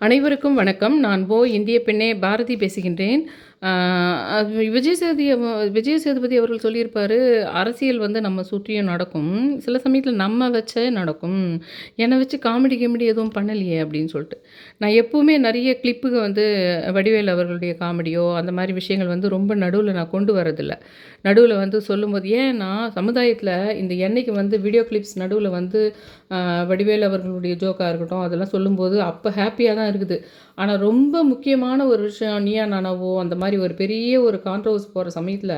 அனைவருக்கும் வணக்கம். நான் போ இந்திய பெண்ணே பாரதி பேசுகின்றேன். விஜய் சேதி விஜய் சேதுபதி அவர்கள் சொல்லியிருப்பார் அரசியல் வந்து நம்ம சுற்றியும் நடக்கும். சில சமயத்தில் நம்ம வச்சே நடக்கும். என்னை வச்சு காமெடி கிமெடி எதுவும் பண்ணலையே அப்படின்னு சொல்லிட்டு. நான் எப்போவுமே நிறைய கிளிப்புக்கு வந்து வடிவேல் அவர்களுடைய காமெடியோ அந்த மாதிரி விஷயங்கள் வந்து ரொம்ப நடுவில் நான் கொண்டு வரதில்ல. நடுவில் வந்து சொல்லும்போது ஏன்னா சமுதாயத்தில் இந்த எண்ணெய்க்கு வந்து வீடியோ கிளிப்ஸ் நடுவில் வந்து வடிவேல் அவர்களுடைய ஜோக்காக இருக்கட்டும் அதெல்லாம் சொல்லும்போது அப்போ ஹாப்பியாக தான் இருக்குது. ஆனால் ரொம்ப முக்கியமான ஒரு விஷயம் நீயா நானாவோ அந்த மாதிரி ஒரு பெரிய ஒரு கான்ட்ரவர்ஸ் போகிற சமயத்தில்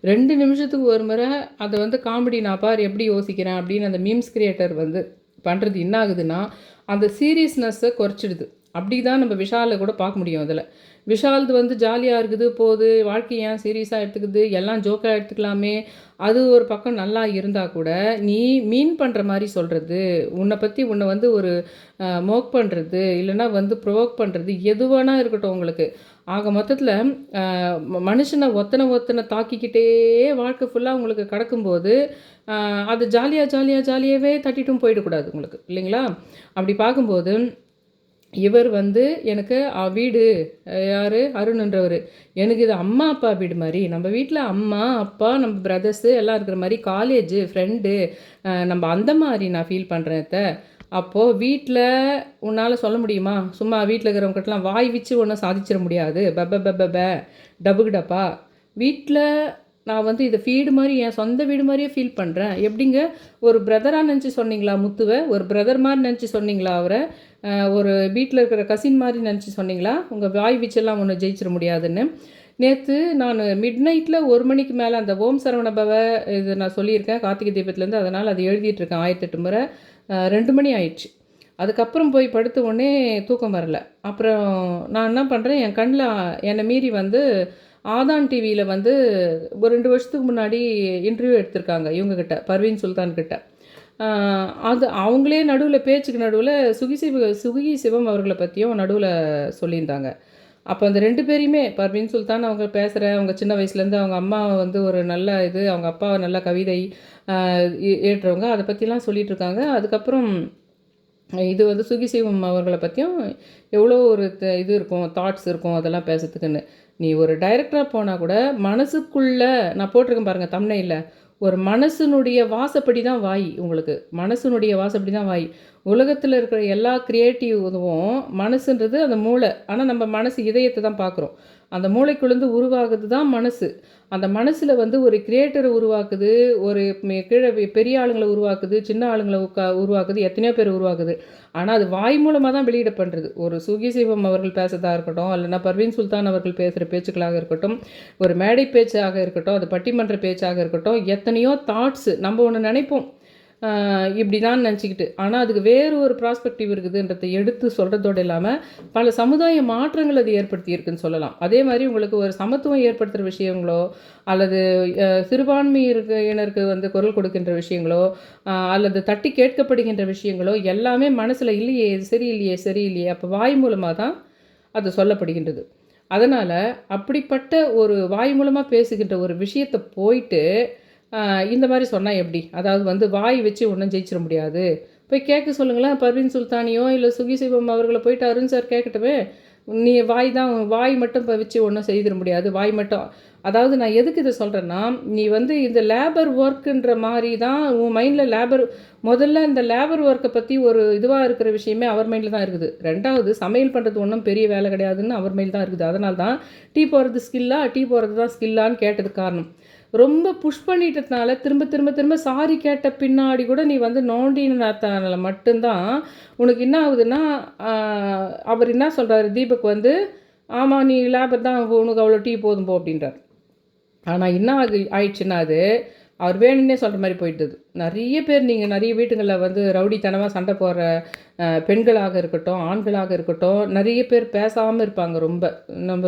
ரெண்டு நிமிஷத்துக்கு ஒரு முறை அதை வந்து காமெடி நான் பார் எப்படி யோசிக்கிறேன் அப்படின்னு அந்த மீம்ஸ் கிரியேட்டர் வந்து பண்ணுறது என்ன ஆகுதுன்னா அந்த சீரியஸ்னஸ்ஸை குறைச்சிடுது. அப்படி தான் நம்ம விஷாலை கூட பார்க்க முடியும் அதில். விஷால்து வந்து ஜாலியாக இருக்குது போகுது வாழ்க்கை ஏன் சீரியஸாக எடுத்துக்குது எல்லாம் ஜோக்காக எடுத்துக்கலாமே அது ஒரு பக்கம் நல்லா இருந்தால் கூட நீ மீன் பண்ணுற மாதிரி சொல்கிறது உன்னை பற்றி உன்னை வந்து ஒரு மோக் பண்ணுறது இல்லைன்னா வந்து ப்ரொவோக் பண்ணுறது எதுவானா இருக்கட்டும் உங்களுக்கு. ஆக மொத்தத்தில் மனுஷனை ஒத்தனை ஒத்தனை தாக்கிக்கிட்டே வாழ்க்கை ஃபுல்லாக உங்களுக்கு கிடக்கும்போது அது ஜாலியாக ஜாலியாக ஜாலியாகவே தட்டிட்டும் போயிடக்கூடாது உங்களுக்கு இல்லைங்களா? அப்படி பார்க்கும்போது இவர் வந்து எனக்கு வீடு. யார்? அருண்ன்றவர் எனக்கு இது அம்மா அப்பா வீடு மாதிரி. நம்ம வீட்டில் அம்மா அப்பா நம்ம பிரதர்ஸு எல்லாம் இருக்கிற மாதிரி காலேஜு ஃப்ரெண்டு நம்ம அந்த மாதிரி நான் ஃபீல் பண்ணுறேன் அப்போது வீட்டில் உன்னால் சொல்ல முடியுமா? சும்மா வீட்டில் இருக்கிறவங்ககிட்டலாம் வாய் வச்சு ஒன்றும் சாதிச்சிட முடியாது. பப்ப பப்ப டபுக்கு டப்பா வீட்டில் நான் வந்து இதை ஃபீடு மாதிரி என் சொந்த வீடு மாதிரியே ஃபீல் பண்ணுறேன் எப்படிங்க? ஒரு பிரதராக நினச்சி சொன்னீங்களா முத்துவை? ஒரு பிரதர் மாதிரி நினச்சி சொன்னீங்களா அவரை? ஒரு வீட்டில் இருக்கிற கசின் மாதிரி நினச்சி சொன்னீங்களா? உங்கள் வாய் வீச்செல்லாம் ஒன்று ஜெயிச்சிட முடியாதுன்னு. நேற்று நான் மிட் நைட்டில் ஒரு மணிக்கு மேலே அந்த ஓம் சரவண பவ இது நான் சொல்லியிருக்கேன் கார்த்திகை தீபத்துலேருந்து அதனால் அது எழுதிட்டுருக்கேன் ஆயிரத்தெட்டு முறை. ரெண்டு மணி ஆயிடுச்சு. அதுக்கப்புறம் போய் படுத்த உடனே தூக்கம் வரல. அப்புறம் நான் என்ன பண்ணுறேன் என் கண்ணில் என்னை மீறி வந்து ஆதான் டிவியில் வந்து ஒரு ரெண்டு வருஷத்துக்கு முன்னாடி இன்டர்வியூ எடுத்திருக்காங்க இவங்கக்கிட்ட பர்வீன் சுல்தான் கிட்ட அது அவங்களே நடுவில் பேச்சுக்கு நடுவில் சுகி சிவ சுகி சிவம் அவர்களை பற்றியும் நடுவில் சொல்லியிருந்தாங்க. அப்போ அந்த ரெண்டு பேரையுமே பர்வீன் சுல்தான் அவங்க பேசுகிற அவங்க சின்ன வயசுலேருந்து அவங்க அம்மா வந்து ஒரு நல்ல இது அவங்க அப்பா நல்ல கவிதை ஏற்றவங்க அதை பற்றிலாம் சொல்லிகிட்டு இருக்காங்க அதுக்கப்புறம் இது வந்து சுகிசிவம் அவர்களை பற்றியும் எவ்வளோ ஒரு த- இது இருக்கும் தாட்ஸ் இருக்கும் அதெல்லாம் பேசுறதுக்குன்னு. நீ ஒரு டைரக்டராக போனால் கூட மனசுக்குள்ளே நான் போட்டிருக்கேன் பாருங்கள் தமிழையில் ஒரு மனசுனுடைய வாசப்படி தான் வாய் உங்களுக்கு. மனசுனுடைய வாசப்படி தான் வாய். உலகத்தில் இருக்கிற எல்லா கிரியேட்டிவ் இதுவும் மனசுன்றது அந்த மூளை. ஆனால் நம்ம மனசு இதயத்தை தான் பார்க்குறோம். அந்த மூளைக்குள்ளேருந்து உருவாகுது தான் மனசு. அந்த மனசில் வந்து ஒரு கிரியேட்டரை உருவாக்குது ஒரு கீழே பெரிய ஆளுங்களை உருவாக்குது சின்ன ஆளுங்களை உக்கா உருவாக்குது எத்தனையோ பேர் உருவாக்குது. ஆனால் அது வாய் மூலமாக தான் வெளியிட பண்ணுறது ஒரு சுகி சிவம் அவர்கள் பேசுறதா இருக்கட்டும் இல்லைன்னா பர்வீன் சுல்தான் அவர்கள் பேசுகிற பேச்சுக்களாக இருக்கட்டும் ஒரு மேடை பேச்சாக இருக்கட்டும் அது பட்டிமன்ற பேச்சாக இருக்கட்டும் எத்தனையோ தாட்ஸு நம்ம ஒன்று நினைப்போம். ஆஹ் இப்படி தான் நினச்சிக்கிட்டு. ஆனால் அதுக்கு வேறு ஒரு ப்ராஸ்பெக்டிவ் இருக்குதுன்றதை எடுத்து சொல்கிறதோடு இல்லாமல் பல சமுதாய மாற்றங்கள் அது ஏற்படுத்தியிருக்குன்னு சொல்லலாம். அதே மாதிரி உங்களுக்கு ஒரு சமத்துவம் ஏற்படுத்துகிற விஷயங்களோ அல்லது சிறுபான்மையினருக்கு வந்து குரல் கொடுக்கின்ற விஷயங்களோ அல்லது தட்டி கேட்கப்படுகின்ற விஷயங்களோ எல்லாமே மனசில் இல்லையே சரியில்லையே சரியில்லையே அப்போ வாய் மூலமாக தான் அது சொல்லப்படுகின்றது. அதனால் அப்படிப்பட்ட ஒரு வாய் மூலமாக பேசுகின்ற ஒரு விஷயத்தை போயிட்டு இந்த மாதிரி சொன்னால் எப்படி? அதாவது வந்து வாய் வச்சு ஒன்றும் ஜெயிச்சிட முடியாது. போய் கேட்க சொல்லுங்களேன் பர்வீன் சுல்தானியோ இல்லை சுகி சிவம் அவர்களை போயிட்டு அருண் சார் கேட்கட்டுமே நீ வாய் தான் வாய் மட்டும் இப்போ வச்சு ஒன்றும் செய்திட முடியாது. வாய் மட்டும் அதாவது நான் எதுக்கு இதை சொல்கிறேன்னா நீ வந்து இந்த லேபர் ஒர்க்குன்ற மாதிரி தான் உன் மைண்டில் லேபர் முதல்ல இந்த லேபர் ஒர்க்கை பற்றி ஒரு இதுவாக இருக்கிற விஷயமே அவர் மைண்டில் தான் இருக்குது. ரெண்டாவது சமையல் பண்ணுறது ஒன்றும் பெரிய வேலை கிடையாதுன்னு அவர் மைண்டில் தான் இருக்குது. அதனால தான் டீ போடுறது ஸ்கில்லா டீ போடுறது தான் ஸ்கில்லான்னு கேட்டதுக்கு காரணம். ரொம்ப புஷ் பண்ணிட்டதுனால திரும்ப திரும்ப திரும்ப சாரி கேட்ட பின்னாடி கூட நீ வந்து நோண்டினாத்தனால மட்டும்தான் உனக்கு என்ன ஆகுதுன்னா அவர் என்ன சொல்கிறாரு தீபக் வந்து ஆமாம் நீ லேபர் தான் உனக்கு அவ்வளோ டீ போதும் போ அப்படின்றார். ஆனால் என்ன ஆகு ஆயிடுச்சுன்னா அது அவர் வேணும்னே சொல்கிற மாதிரி போயிட்டுது நிறைய பேர் நீங்கள் நிறைய வீட்டுங்களில் வந்து ரவுடித்தனமாக சண்டை போடுற பெண்களாக இருக்கட்டும் ஆண்களாக இருக்கட்டும் நிறைய பேர் பேசாமல் இருப்பாங்க ரொம்ப. நம்ம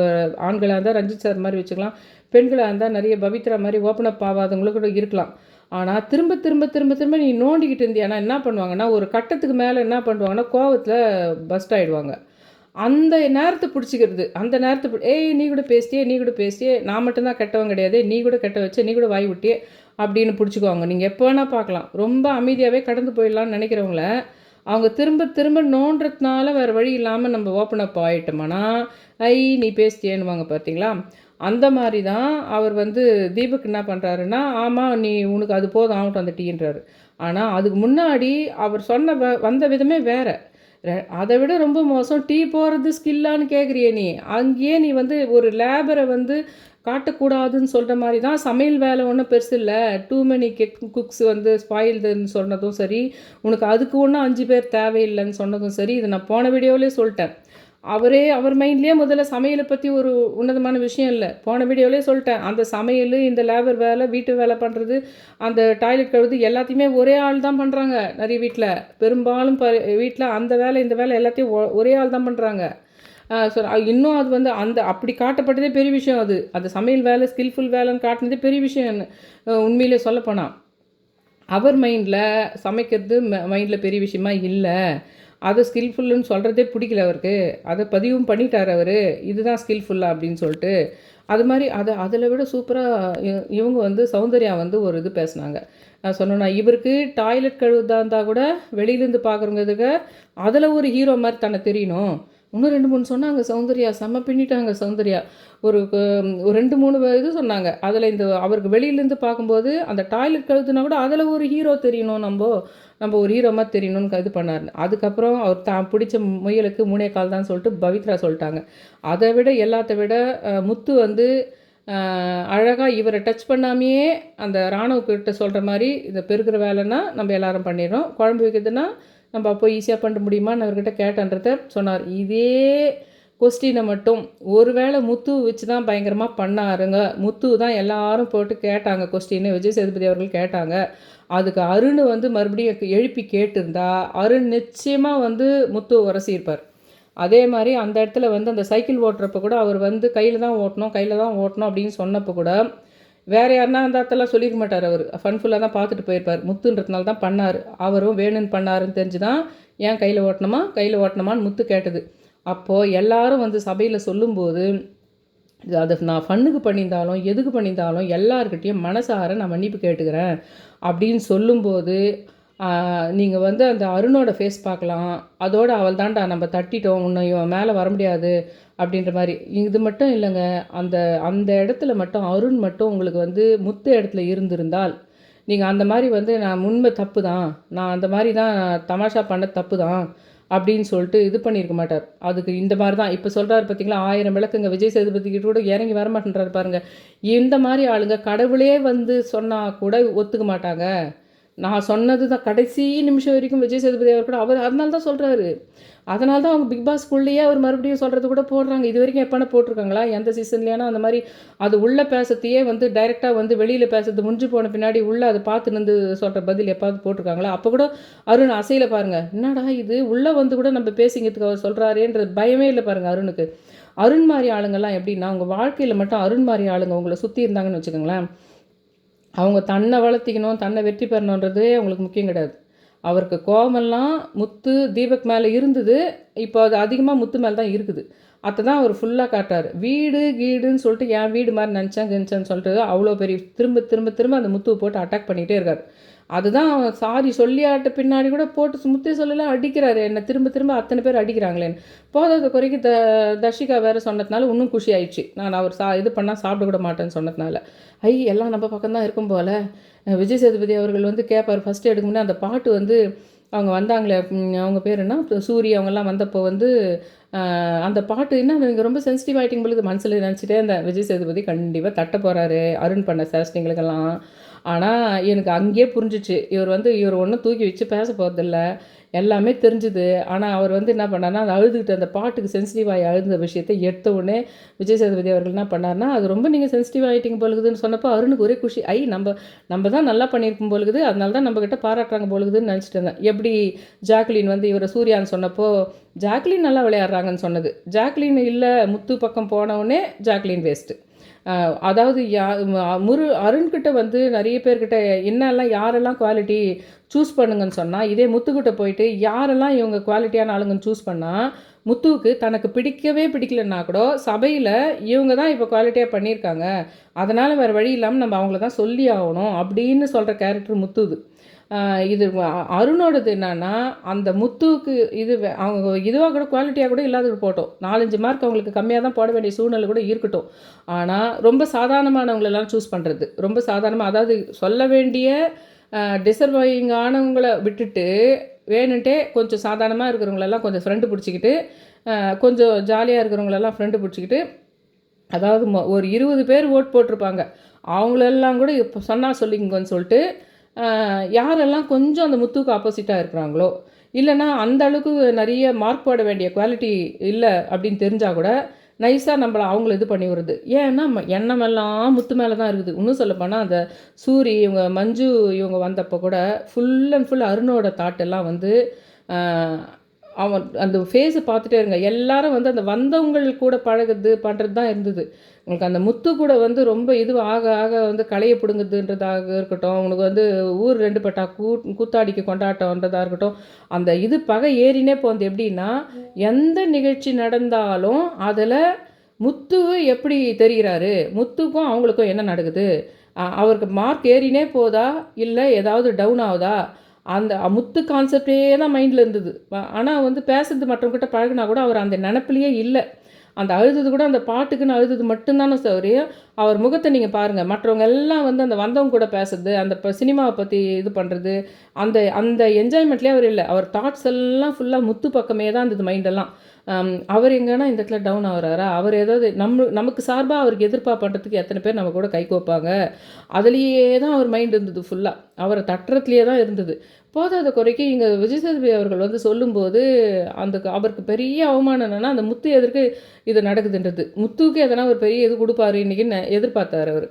ஆண்களாக இருந்தால் ரஞ்சித் சார் மாதிரி வச்சுக்கலாம். பெண்களாக இருந்தால் நிறைய பவித்ரா மாதிரி ஓப்பன் அப் ஆகாதவங்களும் கூட இருக்கலாம். ஆனால் திரும்ப திரும்ப திரும்ப திரும்ப நீ நோண்டிக்கிட்டு இருந்தியானா என்ன பண்ணுவாங்கன்னா ஒரு கட்டத்துக்கு மேலே என்ன பண்ணுவாங்கன்னா கோவத்தில் பஸ்ட் ஆகிடுவாங்க அந்த நேரத்தை பிடிச்சிக்கிறது. அந்த நேரத்தை ஏய் நீ கூட பேசிட்டியே நீ கூட பேசியே நான் மட்டும்தான் கெட்டவன் கிடையாது நீ கூட கெட்ட வச்சு நீ கூட வாய் விட்டியே அப்படின்னு பிடிச்சிக்குவாங்க. நீங்கள் எப்போ வேணால் பார்க்கலாம். ரொம்ப அமைதியாகவே கடந்து போயிடலாம்னு நினைக்கிறவங்கள அவங்க திரும்ப திரும்ப நோண்டுறதுனால வேறு வழி இல்லாமல் நம்ம ஓப்பன் அப் ஆகிட்டோம்னா ஐ நீ பேசிட்டியேன்னுவாங்க பார்த்தீங்களா? அந்த மாதிரி தான் அவர் வந்து தீபக் என்ன பண்ணுறாருன்னா ஆமாம் நீ உனக்கு அது போதும் ஆகட்டும் அந்த டீன்றாரு. ஆனால் அதுக்கு முன்னாடி அவர் சொன்ன வ வந்த விதமே வேறு. அதை விட ரொம்ப மோசம் டீ போகிறது ஸ்கில்லான்னு கேட்குறியே நீ. அங்கேயே நீ வந்து ஒரு லேபரை வந்து காட்டக்கூடாதுன்னு சொல்கிற மாதிரி தான் சமையல் வேலை ஒன்றும் பெருசு இல்லை. டூ மெனி கெக் குக்ஸ் வந்து ஸ்பாயில்டுன்னு சொன்னதும் சரி உனக்கு அதுக்கு ஒன்றும் அஞ்சு பேர் தேவையில்லைன்னு சொன்னதும் சரி இதை நான் போன வீடியோவிலே சொல்லிட்டேன். அவரே அவர் மைண்ட்லேயே முதல்ல சமையலை பற்றி ஒரு உன்னதமான விஷயம் இல்லை. போன வீடியோவிலே சொல்லிட்டேன். அந்த சமையல் இந்த லேபர் வேலை வீட்டு வேலை பண்ணுறது அந்த டாய்லெட் கழுவுது எல்லாத்தையுமே ஒரே ஆள் தான் பண்ணுறாங்க நிறைய வீட்டில் பெரும்பாலும் ப வீட்டில் அந்த வேலை இந்த வேலை எல்லாத்தையும் ஒ- ஒரே ஆள் தான் பண்ணுறாங்க ஸோ இன்னும் அது வந்து அந்த அப்படி காட்டப்பட்டதே பெரிய விஷயம் அது. அந்த சமையல் வேலை ஸ்கில்ஃபுல் வேலைன்னு காட்டினதே பெரிய விஷயம் உண்மையிலே சொல்லப்போனால் அவர் மைண்டில் சமைக்கிறது மைண்டில் பெரிய விஷயமா இல்லை. அதை ஸ்கில்ஃபுல்லுன்னு சொல்கிறதே பிடிக்கல அவருக்கு. அதை பதிவும் பண்ணிட்டார் அவர். இதுதான் ஸ்கில்ஃபுல்லா அப்படின்னு சொல்லிட்டு. அது மாதிரி அதை அதில் விட சூப்பராக இவங்க வந்து சௌந்தர்யா வந்து ஒரு இது பேசினாங்க. நான் சொன்னேன்னா இவருக்கு டாய்லெட் கழுவுதா இருந்தால் கூட வெளியிலேருந்து பார்க்குறவங்க அதில் ஒரு ஹீரோ மாதிரி தன்னை தெரியணும். இன்னும் ரெண்டு மூணு சொன்னாங்க சௌந்தர்யா. செம்ம பின்னிட்டாங்க சௌந்தர்யா. ஒரு ஒரு ரெண்டு மூணு இது சொன்னாங்க. அதில் இந்த அவருக்கு வெளியிலேருந்து பார்க்கும்போது அந்த டாய்லெட் கழுத்துனா கூட அதில் ஒரு ஹீரோ தெரியணும் நம்ம. நம்ம ஒரு ஈரமாக தெரியணும்னு இது பண்ணார். அதுக்கப்புறம் அவர் தான் பிடிச்ச முயலுக்கு மூணே கால் தான் சொல்லிட்டு பவித்ரா சொல்லிட்டாங்க. அதை விட எல்லாத்த விட முத்து வந்து அழகாக இவரை டச் பண்ணாமையே அந்த ராணுவக்கிட்ட சொல்கிற மாதிரி இதை பெருக்கிற வேலைன்னா நம்ம எல்லாரும் பண்ணிடுறோம். குழம்பு வைக்கிறதுனா நம்ம அப்போ ஈஸியாக பண்ண முடியுமான்னு அவர்கிட்ட கேட்டன்றத சொன்னார். இதே கொஸ்டினை மட்டும் ஒருவேளை முத்து வச்சு தான் பயங்கரமாக பண்ணாருங்க. முத்து தான் எல்லாரும் போட்டு கேட்டாங்க கொஸ்டின்னு விஜய் சேதுபதி அவர்கள் கேட்டாங்க. அதுக்கு அருண் வந்து மறுபடியும் எழுப்பி கேட்டிருந்தா அருண் நிச்சயமாக வந்து முத்து உரசியிருப்பார் அதே மாதிரி அந்த இடத்துல வந்து அந்த சைக்கிள் ஓட்டுறப்ப கூட அவர் வந்து கையில் தான் ஓட்டணும் கையில் தான் ஓட்டணும் அப்படின்னு சொன்னப்போ கூட வேறு யாருன்னா அந்த இடத்தெல்லாம் சொல்லியிருக்க மாட்டார் அவர். ஃபன்ஃபுல்லாக தான் பார்த்துட்டு போயிருப்பார். முத்துன்றதுனால தான் பண்ணார். அவரும் வேணும்னு பண்ணாருன்னு தெரிஞ்சு தான் ஏன் கையில் ஓட்டணுமா கையில் ஓட்டணுமான்னு முத்து கேட்டது. அப்போது எல்லாரும் வந்து சபையில் சொல்லும்போது அதை நான் ஃபன்னுக்கு பண்ணியிருந்தாலும் எதுக்கு பண்ணியிருந்தாலும் எல்லாருக்கிட்டேயும் மனசார நான் மன்னிப்பு கேட்டுக்கிறேன் அப்படின்னு சொல்லும்போது நீங்கள் வந்து அந்த அருணோட ஃபேஸ் பார்க்கலாம். அதோட அவள் தான்டா நம்ம தட்டிட்டோம் உன்னை இவன் மேலே வர முடியாது அப்படின்ற மாதிரி. இது மட்டும் இல்லைங்க. அந்த அந்த இடத்துல மட்டும் அருண் மட்டும் உங்களுக்கு வந்து முத்த இடத்துல இருந்திருந்தால் நீங்கள் அந்த மாதிரி வந்து நான் உண்மை தப்பு தான் நான் அந்த மாதிரி தான் தமாஷா பண்ண தப்பு தான் அப்படின்னு சொல்லிட்டு இது பண்ணியிருக்க மாட்டார். அதுக்கு இந்த மாதிரி தான் இப்போ சொல்கிறாரு பார்த்தீங்களா ஆயிரம் விளக்குங்க. விஜய் சேதுபதி கிட்ட கூட இறங்கி வர மாட்டேன்றாரு பாருங்கள் இந்த மாதிரி ஆளுங்க கடவுளே வந்து சொன்னால் கூட ஒத்துக்க மாட்டாங்க. நான் சொன்னது தான் கடைசி நிமிஷம் வரைக்கும் விஜய் சேதுபதி அவர் கூட அவர் அதனால தான் சொல்கிறாரு அதனால தான் அவங்க பிக் பாஸ்க்குள்ளேயே அவர் மறுபடியும் சொல்கிறது கூட போடுறாங்க. இது வரைக்கும் எப்போனா போட்டிருக்காங்களா? எந்த சீசன்லேயானா அந்த மாதிரி அது உள்ளே பேசுறதையே வந்து டைரெக்டாக வந்து வெளியில் பேசுறது முடிஞ்சு போன பின்னாடி உள்ளே அதை பார்த்து நின்று சொல்கிற பதில் எப்பாவது போட்டிருக்காங்களா? அப்போ கூட அருண் அசையில் பாருங்கள் என்னடா இது? உள்ளே வந்து கூட நம்ம பேசிங்கிறதுக்கு அவர் சொல்கிறாரேன்றது பயமே இல்லை பாருங்க அருணுக்கு. அருண் மாதிரி ஆளுங்கெல்லாம் எப்படின்னா அவங்க வாழ்க்கையில் மட்டும் அருண் மாதிரி ஆளுங்க உங்களை சுற்றி இருந்தாங்கன்னு வச்சுக்கோங்களேன். அவங்க தன்னை வளர்த்திக்கணும் தன்னை வெற்றி பெறணுன்றதே அவங்களுக்கு முக்கியம் கிடையாது. அவருக்கு கோவமெல்லாம் முத்து தீபக் மேலே இருந்தது இப்போ அது அதிகமாக முத்து மேலே தான் இருக்குது. அதை தான் அவர் ஃபுல்லாக காட்டுறாரு. வீடு கீடுன்னு சொல்லிட்டு என் வீடு மாதிரி நினச்சேன் கிஞ்சேன்னு சொல்லிட்டு அவ்வளோ பெரிய திரும்ப திரும்ப திரும்ப அந்த முத்துவை போட்டு அட்டாக் பண்ணிகிட்டே இருக்கார். அதுதான் அவன் சாரி சொல்லியாட்ட பின்னாடி கூட போட்டு முத்தே சொல்லலாம் அடிக்கிறாரு. என்னை திரும்ப திரும்ப அத்தனை பேர் அடிக்கிறாங்களேன்னு. போதாத குறைக்கு த தர்ஷிகா வேறு சொன்னதுனால இன்னும் குஷி ஆயிடுச்சு. நான் அவர் சா இது பண்ணால் சாப்பிட கூட மாட்டேன்னு சொன்னதுனால. ஐ எல்லாம் நம்ம பக்கம்தான் இருக்கும் போல். விஜய் சேதுபதி அவர்கள் வந்து கேட்பார் ஃபஸ்ட்டு எடுக்கும்போது அந்த பாட்டு வந்து அவங்க வந்தாங்களே அவங்க பேர் என்ன? சூரி அவங்கெல்லாம் வந்தப்போ வந்து அந்த பாட்டு என்ன இவங்க ரொம்ப சென்சிட்டிவ் ஆகிட்டிங் பொழுது மனசில் நினச்சிட்டே அந்த விஜய் சேதுபதி கண்டிப்பாக தட்ட போகிறாரு அருண் பண்ண சேஸ்டிங்களுக்கெல்லாம் ஆனால் எனக்கு அங்கேயே புரிஞ்சிச்சு. இவர் வந்து இவர் ஒன்றும் தூக்கி வச்சு பேச போகிறதில்ல எல்லாமே தெரிஞ்சுது. ஆனால் அவர் வந்து என்ன பண்ணார்னா அந்த அழுதுகிட்டு அந்த பாட்டுக்கு சென்சிட்டிவ் ஆகி அழுந்த விஷயத்தை எடுத்த உடனே விஜய் சேதுபதி அவர்கள் என்ன பண்ணார்னா அது ரொம்ப நீங்கள் சென்சிட்டிவ் ஆகிட்டீங்க போலுக்குதுன்னு சொன்னப்போ அருணுக்கு ஒரே குஷி ஐ நம்ம நம்ம தான் நல்லா பண்ணியிருக்கும் போலுக்குது அதனால தான் நம்மக்கிட்ட பாராட்டுறாங்க போலுக்குதுன்னு நினச்சிட்டு இருந்தேன். எப்படி ஜாக்லின் வந்து இவரை சூர்யான்னு சொன்னப்போ ஜாக்லின் நல்லா விளையாடுறாங்கன்னு சொன்னது. ஜாக்லின் இல்லை முத்து பக்கம் போனவுடனே ஜாக்லின் வேஸ்ட்டு அதாவது யா முரு அருண்கிட்ட வந்து நிறைய பேர்கிட்ட என்னெல்லாம் யாரெல்லாம் குவாலிட்டி சூஸ் பண்ணுங்கன்னு சொன்னால் இதே முத்துக்கிட்ட போயிட்டு யாரெல்லாம் இவங்க குவாலிட்டியான ஆளுங்கன்னு சூஸ் பண்ணால் முத்துவுக்கு தனக்கு பிடிக்கவே பிடிக்கலன்னா கூட சபையில் இவங்க தான் இப்போ குவாலிட்டியாக பண்ணியிருக்காங்க. அதனால் வேறு வழி இல்லாமல் நம்ம அவங்கள தான் சொல்லி ஆகணும் அப்படின்னு சொல்கிற கேரக்டர் முத்துது இது அ- அருணோடது என்னன்னா அந்த முத்துவுக்கு இது வே- அவங்க இதுவாக கூட குவாலிட்டியாக கூட இல்லாத போட்டோம். நாலஞ்சு மார்க் அவங்களுக்கு கம்மியாக தான் போட வேண்டிய சூழ்நிலை கூட இருக்கட்டும். ஆனால் ரொம்ப சாதாரணமானவங்களெல்லாம் சூஸ் பண்ணுறது ரொம்ப சாதாரணமாக அதாவது சொல்ல வேண்டிய டிசர்வைங் ஆனவங்கள விட்டுட்டு வேணுன்ட்டே கொஞ்சம் சாதாரணமாக இருக்கிறவங்களெல்லாம் கொஞ்சம் ஃப்ரெண்டு பிடிச்சிக்கிட்டு கொஞ்சம் ஜாலியாக இருக்கிறவங்களெல்லாம் ஃப்ரெண்டு பிடிச்சிக்கிட்டு அதாவது மொ- ஒரு இருபது பேர் ஓட் போட்டிருப்பாங்க. அவங்களெல்லாம் கூட இப்போ சொன்னால் சொல்லிங்கன்னு சொல்லிட்டு யாரெல்லாம் கொஞ்சம் அந்த முத்துக்கு ஆப்போசிட்டாக இருக்கிறாங்களோ இல்லைன்னா அந்த அளவுக்கு நிறைய மார்க் போட வேண்டிய குவாலிட்டி இல்லை அப்படின்னு தெரிஞ்சால் கூட நைஸாக நம்மளை அவங்கள இது பண்ணி விடுறது. ஏன்னா ம- எண்ணமெல்லாம் முத்து மேலே தான் இருக்குது. இன்னும் சொல்லப்போனால் அந்த சூரி இவங்க மஞ்சு இவங்க வந்தப்போ கூட ஃபுல் அண்ட் ஃபுல் அருணோட தாட் எல்லாம் வந்து அவன் அந்த ஃபேஸை பார்த்துட்டே இருங்க. எல்லாரும் வந்து அந்த வந்தவங்கள் கூட பழகுது பண்ணுறது தான் இருந்தது. உங்களுக்கு அந்த முத்து கூட வந்து ரொம்ப இது ஆக ஆக வந்து களையை பிடுங்குதுன்றதாக இருக்கட்டும் உங்களுக்கு வந்து ஊர் ரெண்டு பட்டா கூ கூத்தாடிக்கு கொண்டாட்டம்ன்றதாக இருக்கட்டும் அந்த இது பகை ஏறினே போகுது. எப்படின்னா எந்த நிகழ்ச்சி நடந்தாலும் அதில் முத்து எப்படி தெரிகிறாரு முத்துக்கும் அவங்களுக்கும் என்ன நடக்குது? அவருக்கு மார்க் ஏறினே போதா? இல்லை ஏதாவது டவுன் ஆகுதா? அந்த முத்து கான்செப்டே தான் மைண்டில் இருந்தது. ஆனால் வந்து பேசுறது மற்றவங்கிட்ட பழகுனா கூட அவர் அந்த நினப்பிலேயே இல்லை. அந்த அழுதது கூட அந்த பாட்டுக்குன்னு அழுதது மட்டும்தானே சௌரியம் அவர் முகத்தை நீங்கள் பாருங்கள் மற்றவங்க எல்லாம் வந்து அந்த வந்தவங்க கூட பேசுறது அந்த இப்போ சினிமாவை பற்றி இது பண்ணுறது அந்த அந்த என்ஜாய்மெண்ட்லேயே அவர் இல்லை. அவர் தாட்ஸ் எல்லாம் ஃபுல்லாக முத்து பக்கமே தான் இருந்தது மைண்டெல்லாம் அவர் எங்கன்னா இந்த இடத்துல டவுன் ஆகிறாரா? அவர் ஏதாவது நம்ம நமக்கு சார்பாக அவருக்கு எதிர்ப்பா பண்ணுறதுக்கு எத்தனை பேர் நம்ம கூட கை கோப்பாங்க? அதுலேயே தான் அவர் மைண்ட் இருந்தது ஃபுல்லாக அவரை தட்டுறதுலேயே தான் இருந்தது. போதாத குறைக்கு இங்கே விஜய் சேதுபதி அவர்கள் வந்து சொல்லும்போது அந்த அவருக்கு பெரிய அவமானம் என்னென்னா அந்த முத்து எதற்கு இது நடக்குதுன்றது. முத்துக்கு எதனா ஒரு பெரிய இது கொடுப்பாரு இன்னைக்கு எதிர்பார்த்தார் அவர்.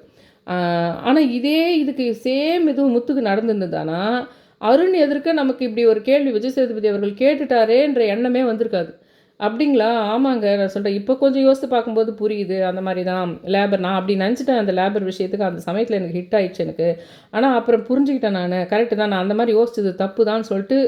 ஆனால் இதே இதுக்கு சேம் இதுவும் முத்துக்கு நடந்திருந்ததானா அருண் எதிர்க்க நமக்கு இப்படி ஒரு கேள்வி விஜய் சேதுபதி அவர்கள் கேட்டுட்டாரேன்ற எண்ணமே வந்திருக்காது. அப்படிங்களா? ஆமாங்க நான் சொல்கிறேன் இப்போ கொஞ்சம் யோசித்து பார்க்கும்போது புரியுது. அந்த மாதிரி தான். லேபர் நான் அப்படி நினச்சிட்டேன். அந்த லேபர் விஷயத்துக்கு அந்த சமயத்தில் எனக்கு ஹிட் ஆயிடுச்சு எனக்கு. ஆனால் அப்புறம் புரிஞ்சுக்கிட்டேன் நான். கரெக்டு தான். நான் அந்த மாதிரி யோசிச்சது தப்பு தான் சொல்லிட்டு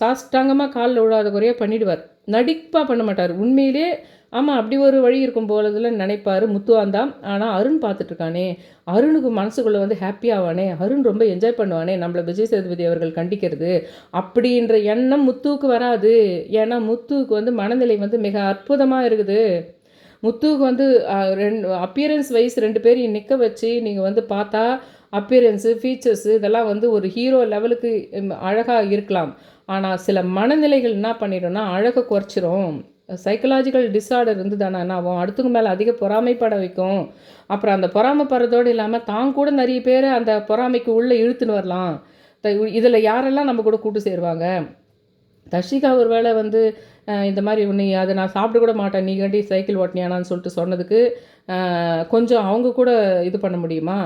சாஷ்டாங்கமாக காலில் விழாத குறையாக பண்ணிடுவார். நடிப்பாக பண்ண மாட்டார். உண்மையிலே ஆமாம் அப்படி ஒரு வழி இருக்கும் போலதில் நினைப்பார் முத்துவாந்தான் ஆனால் அருண் பார்த்துட்ருக்கானே. அருணுக்கு மனசுக்குள்ளே வந்து ஹாப்பியாவானே அருண் ரொம்ப என்ஜாய் பண்ணுவானே நம்மளை விஜய் சேதுபதி அவர்கள் கண்டிக்கிறது அப்படின்ற எண்ணம் முத்துவுக்கு வராது. ஏன்னா முத்துவுக்கு வந்து மனநிலை வந்து மிக அற்புதமாக இருக்குது. முத்துவுக்கு வந்து ரெண்டு அப்பியரன்ஸ் வைஸ் ரெண்டு பேரையும் நிற்க வச்சு நீங்கள் வந்து பார்த்தா அப்பியரன்ஸு ஃபீச்சர்ஸு இதெல்லாம் வந்து ஒரு ஹீரோ லெவலுக்கு அழகாக இருக்கலாம். ஆனால் சில மனநிலைகள் என்ன பண்ணிடும்னா அழகை குறைச்சிரும். சைக்கலாஜிக்கல் டிஸார்டர் இருந்துதானே என்ன ஆகும் அடுத்தவங்க மேலே அதிக பொறாமைப்பட வைக்கும். அப்புறம் அந்த பொறாமைப்படுறதோடு இல்லாமல் தான் கூட நிறைய பேர் அந்த பொறாமைக்கு உள்ளே இழுத்துன்னு வரலாம். இதில் யாரெல்லாம் நம்ம கூட கூட்டு சேருவாங்க? தர்ஷிகா ஒரு வேளை வந்து இந்த மாதிரி நீ அதை நான் சாப்பிட கூட மாட்டேன். நீ கண்டி சைக்கிள் ஓட்டினியானான்னு சொல்லிட்டு சொன்னதுக்கு கொஞ்சம் அவங்க கூட இது பண்ண முடியுமா?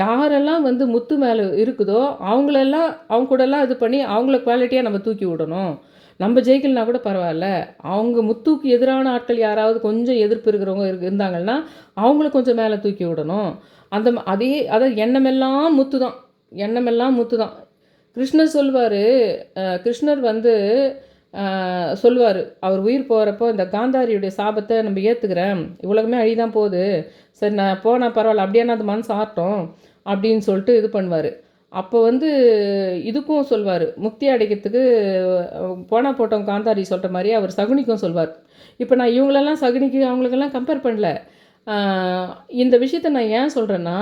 யாரெல்லாம் வந்து முத்து மேலே இருக்குதோ அவங்களெல்லாம் அவங்க கூடலாம் இது பண்ணி அவங்கள குவாலிட்டியாக நம்ம தூக்கி விடணும். நம்ம ஜெயிக்கலனா கூட பரவாயில்ல. அவங்க முத்துக்கு எதிரான ஆட்கள் யாராவது கொஞ்சம் எதிர்ப்பு இருக்கிறவங்க இருந்தாங்கன்னா அவங்கள கொஞ்சம் மேலே தூக்கி விடணும். அந்த அதே அதாவது எண்ணமெல்லாம் முத்து தான் எண்ணமெல்லாம் முத்து தான் கிருஷ்ணர் சொல்வார் கிருஷ்ணர் வந்து சொல்லுவார் அவர் உயிர் போகிறப்போ இந்த காந்தாரியுடைய சாபத்தை நம்ம ஏற்றுக்கிறேன் உலகமே அழிதான் போகுது. சரி நான் போனால் பரவாயில்ல அப்படியே அது மனசு ஆறட்டும் அப்படின்னு சொல்லிட்டு இது பண்ணுவார். அப்போ வந்து இதுக்கும் சொல்வார் முக்தி அடைக்கிறதுக்கு போனால் போட்டோம் காந்தாரி சொல்கிற மாதிரி அவர் சகுனிக்கும் சொல்வார். இப்போ நான் இவங்களெல்லாம் சகுனிக்கு அவங்களுக்கெல்லாம் கம்பேர் பண்ணல. இந்த விஷயத்த நான் ஏன் சொல்கிறேன்னா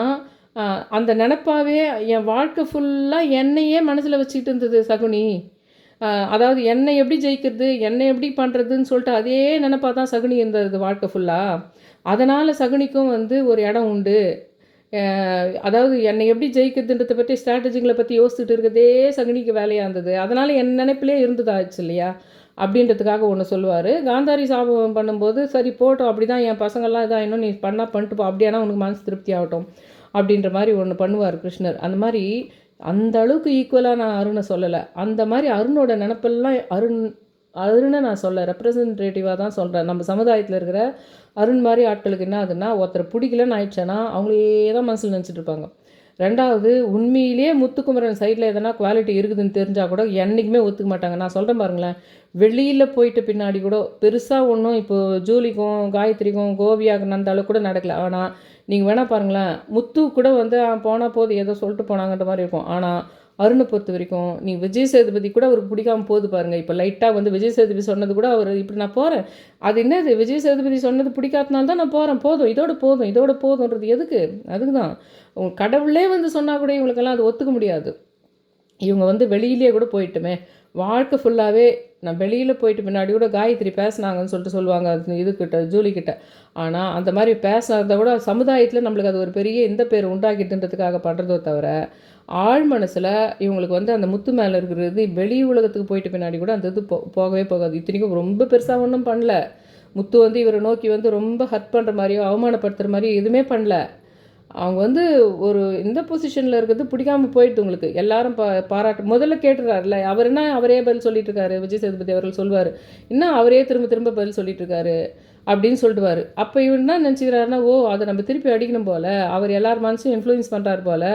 அந்த நினப்பாவே என் வாழ்க்கை ஃபுல்லாக என்னையே மனசில் வச்சுக்கிட்டு இருந்தது சகுனி. அதாவது என்னை எப்படி ஜெயிக்கிறது என்னை எப்படி பண்ணுறதுன்னு சொல்லிட்டு அதே நினப்பாக தான் சகுனி இருந்தது வாழ்க்கை ஃபுல்லாக அதனால் சகுனிக்கும் வந்து ஒரு இடம் உண்டு. அதாவது என்னை எப்படி ஜெயிக்கிறதுன்றதை பற்றி ஸ்ட்ராட்டஜிங்களை பற்றி யோசிச்சுட்டு இருக்கிறதே சகுனிக்கு வேலையாக இருந்தது. அதனால் என் நினைப்பிலே இருந்ததாச்சு இல்லையா? அப்படின்றதுக்காக ஒன்று சொல்லுவார். காந்தாரி சாபம் பண்ணும்போது சரி போட்டோம் அப்படி தான் என் பசங்கள்லாம் இதாக இன்னும் நீ பண்ணால் பண்ணிட்டு போ. அப்படியானா உனக்கு மனசு திருப்தி ஆகட்டும். அப்படின்ற மாதிரி ஒன்று பண்ணுவார் கிருஷ்ணர். அந்த மாதிரி அந்த அளவுக்கு ஈக்குவலாக நான் அருணை சொல்லலை. அந்த மாதிரி அருணோட நினப்பெல்லாம் அருண் அதுன்னு நான் சொல்ல ரெப்ரசன்டேட்டிவாக தான் சொல்கிறேன் நம்ம சமுதாயத்தில் இருக்கிற அருண் மாதிரி ஆட்களுக்கு என்ன ஆகுதுன்னா ஒருத்தர் பிடிக்கலன்னு ஆயிடுச்சேன்னா அவங்களே தான் மனசில் நினச்சிட்டு இருப்பாங்க. ரெண்டாவது உண்மையிலேயே முத்துக்குமரன் சைடில் எதனா குவாலிட்டி இருக்குதுன்னு தெரிஞ்சால் கூட என்றைக்குமே ஒத்துக்க மாட்டாங்க. நான் சொல்கிறேன் பாருங்களேன் வெளியில் போயிட்டு பின்னாடி கூட பெருசாக ஒன்றும் இப்போ ஜூலிக்கும் காயத்ரிக்கும் கோபியாவுக்கு நடந்தாலும் அளவுக்கு கூட நடக்கல. ஆனால் நீங்கள் வேணால் பாருங்களேன் முத்து கூட வந்து போனால் போது ஏதோ சொல்லிட்டு போனாங்கன்ற மாதிரி இருக்கும். ஆனால் அருணை பொறுத்த வரைக்கும் நீ விஜய் சேதுபதி கூட அவருக்கு பிடிக்காமல் போகுது பாருங்கள் இப்போ லைட்டாக வந்து விஜய் சேதுபதி சொன்னது கூட அவர் இப்படி நான் போகிறேன் அது என்னது? விஜய் சேதுபதி சொன்னது பிடிக்காதனால தான் நான் போகிறேன் போதும். இதோட போதும். இதோட போதும்ன்றது எதுக்கு? அதுக்கு தான் கடவுளே வந்து சொன்னால் கூட இவங்களுக்கெல்லாம் அது ஒத்துக்க முடியாது. இவங்க வந்து வெளியிலேயே கூட போயிட்டுமே. வாழ்க்கை ஃபுல்லாகவே நான் வெளியில் போயிட்டு பின்னாடி கூட காயத்ரி பேசுனாங்கன்னு சொல்லிட்டு சொல்லுவாங்க. அது இதுக்கிட்ட ஜூலிக்கிட்ட ஆனால் அந்த மாதிரி பேசுனதை கூட சமுதாயத்தில் நம்மளுக்கு அது ஒரு பெரிய இந்த பேர் உண்டாக்கிட்டுன்றதுக்காக பண்ணுறதோ தவிர ஆழ் மனசில் இவங்களுக்கு வந்து அந்த முத்து மேலே இருக்கிறது வெளி உலகத்துக்கு போயிட்டு பின்னாடி கூட அந்த இது போ போகவே போகாது. இத்தனைக்கும் ரொம்ப பெருசாக ஒன்றும் பண்ணல. முத்து வந்து இவரை நோக்கி வந்து ரொம்ப ஹர்ட் பண்ணுற மாதிரியோ அவமானப்படுத்துகிற மாதிரியோ எதுவுமே பண்ணல. அவங்க வந்து ஒரு இந்த பொசிஷனில் இருக்கிறது பிடிக்காம போயிடுது உங்களுக்கு. எல்லாரும் பா பாராட்டு முதல்ல கேட்டுறாருல அவர் என்ன அவரே பதில் சொல்லிட்டு இருக்காரு விஜய் சேதுபதி அவர்கள் சொல்வார். இன்னும் அவரே திரும்ப திரும்ப பதில் சொல்லிட்டு இருக்காரு அப்படின்னு சொல்லிட்டுவார் அப்போ இவர் என்ன நினச்சிக்கிறாருன்னா ஓ அதை நம்ம திருப்பி அடிக்கணும் போல் அவர் எல்லார் மனசையும் இன்ஃப்ளூயன்ஸ் பண்ணுறாரு போல்.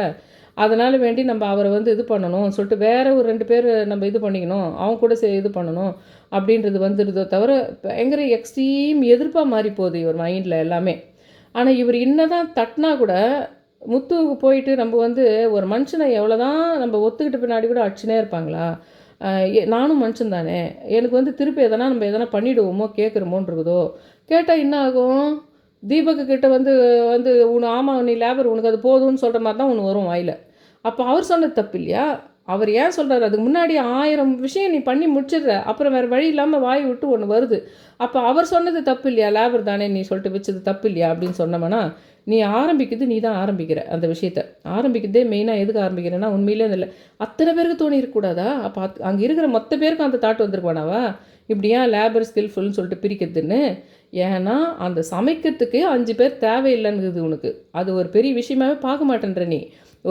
அதனால் வேண்டி நம்ம அவரை வந்து இது பண்ணணும் சொல்லிட்டு வேறு ஒரு ரெண்டு பேர் நம்ம இது பண்ணிக்கணும் அவங்க கூட சே இது பண்ணணும் அப்படின்றது வந்துடுதோ தவிர பயங்கர எக்ஸ்ட்ரீம் எதிர்ப்பாக மாறி போகுது இவர் மைண்டில் எல்லாமே. ஆனால் இவர் என்னதான் தட்டினா கூட முத்துவுக்கு போயிட்டு நம்ம வந்து ஒரு மனுஷனை எவ்வளோ தான் நம்ம ஒத்துக்கிட்ட பின்னாடி கூட அடிச்சுனே இருப்பாங்களா? எ- நானும் மனுஷன் தானே எனக்கு வந்து திருப்பி எதனா நம்ம எதனா பண்ணிடுவோமோ கேட்குறோமோன்னு இருக்குதோ கேட்டால் என்ன ஆகும்? தீபக்கு கிட்ட வந்து வந்து உன் ஆமாம் நீ லேபர் உனக்கு அது போதும்னு சொல்கிற மாதிரி தான் ஒன்று வரும் வாயில். அப்போ அவர் சொன்னது தப்பு இல்லையா அவர் ஏன் சொல்கிறாரு அதுக்கு முன்னாடி ஆயிரம் விஷயம் நீ பண்ணி முடிச்சிடுற. அப்புறம் வேறு வழி இல்லாமல் வாய் விட்டு ஒன்று வருது. அப்போ அவர் சொன்னது தப்பு இல்லையா லேபர் தானே நீ சொல்லிட்டு வச்சது தப்பு இல்லையா அப்படின்னு சொன்னோம்னா நீ ஆரம்பிக்கிறது நீ தான் ஆரம்பிக்கிற அந்த விஷயத்த. ஆரம்பிக்கிறதே மெயினாக எதுக்கு ஆரம்பிக்கிறேன்னா உண்மையிலே இல்லை. அத்தனை பேருக்கு தோணி இருக்கக்கூடாதா? அப்போ அங்கே இருக்கிற மொத்த பேருக்கும் அந்த தாட் வந்திருக்கவானாவா இப்படி ஏன் லேபர் ஸ்கில்ஃபுல்னு சொல்லிட்டு பிரிக்கிறதுன்னு? ஏன்னா அந்த சமைக்கிறதுக்கு அஞ்சு பேர் தேவையில்லைங்கிறது உனக்கு. அது ஒரு பெரிய விஷயமாவே பார்க்க மாட்டேன்ற நீ.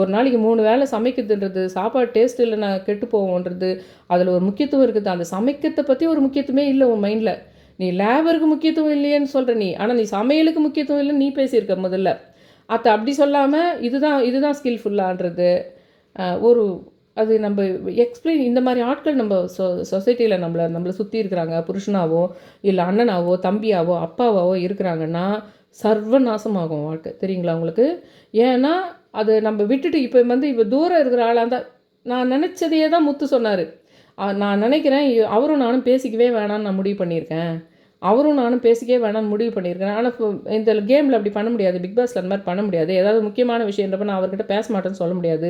ஒரு நாளைக்கு மூணு வேளை சமைக்கிறதுன்றது சாப்பாடு டேஸ்ட் இல்லை நான் கெட்டு போவோன்றது அதில் ஒரு முக்கியத்துவம் இருக்குது. அந்த சமைக்கிறதை பற்றி ஒரு முக்கியத்துவமே இல்லை உன் மைண்டில் நீ லேபருக்கு முக்கியத்துவம் இல்லையேன்னு சொல்கிற நீ. ஆனால் நீ சமையலுக்கு முக்கியத்துவம் இல்லைன்னு நீ பேசியிருக்க முதல்ல. அத்தை அப்படி சொல்லாமல் இதுதான் இதுதான் ஸ்கில்ஃபுல்லான்றது ஒரு அது நம்ம எக்ஸ்பிளைன் இந்த மாதிரி ஆட்கள் நம்ம சொ சொசைட்டியில் நம்மளை நம்மளை சுற்றி இருக்கிறாங்க. புருஷனாவோ இல்லை அண்ணனாவோ தம்பியாவோ அப்பாவாவோ இருக்கிறாங்கன்னா சர்வநாசமாகும் வாழ்க்கை. தெரியுங்களா உங்களுக்கு? ஏன்னா அது நம்ம விட்டுட்டு இப்போ வந்து இப்போ தூரம் இருக்கிற ஆளாக இருந்தால் நான் நினச்சதையே தான் முத்து சொன்னார். நான் நினைக்கிறேன் அவரும் நானும் பேசிக்கவே வேணாம்னு நான் முடிவு பண்ணியிருக்கேன். அவரும் நானும் பேசிக்கவே வேணாம்னு முடிவு பண்ணியிருக்கேன். ஆனால் இந்த கேமில் அப்படி பண்ண முடியாது. பிக் பாஸில் அந்த மாதிரி பண்ண முடியாது. ஏதாவது முக்கியமான விஷயன்றப்ப நான் அவர்கிட்ட பேச மாட்டேன்னு சொல்ல முடியாது.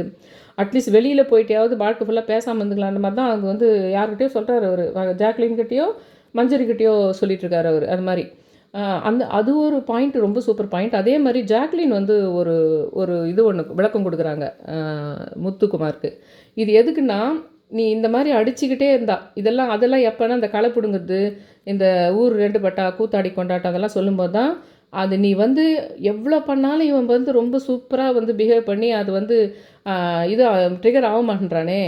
அட்லீஸ்ட் வெளியில் போயிட்டேயாவது வாழ்க்கை ஃபுல்லாக பேசாமல் இருந்துக்கலாம். அந்த மாதிரி தான் அவங்க வந்து யார்கிட்டயோ சொல்கிறார் அவர். ஜாக்லின் கிட்டேயோ மஞ்சரிக்கிட்டேயோ சொல்லிட்டு இருக்காரு அவர். அது மாதிரி. அந்த அது ஒரு பாயிண்ட் ரொம்ப சூப்பர் பாயிண்ட் அதே மாதிரி ஜாக்லின் வந்து ஒரு ஒரு இது ஒன்று விளக்கம் கொடுக்குறாங்க முத்துக்குமாருக்கு. இது எதுக்குன்னா நீ இந்த மாதிரி அடிச்சுக்கிட்டே இருந்தா இதெல்லாம் அதெல்லாம் எப்போனா இந்த களை பிடுங்குறது இந்த ஊர் ரெண்டு பட்டா கூத்தாடி கொண்டாட்டம் அதெல்லாம் சொல்லும்போது தான் அது நீ வந்து எவ்வளோ பண்ணாலும் இவன் வந்து ரொம்ப சூப்பராக வந்து பிஹேவ் பண்ணி அது வந்து இது ட்ரிகர் ஆக மாட்டேன்றானே.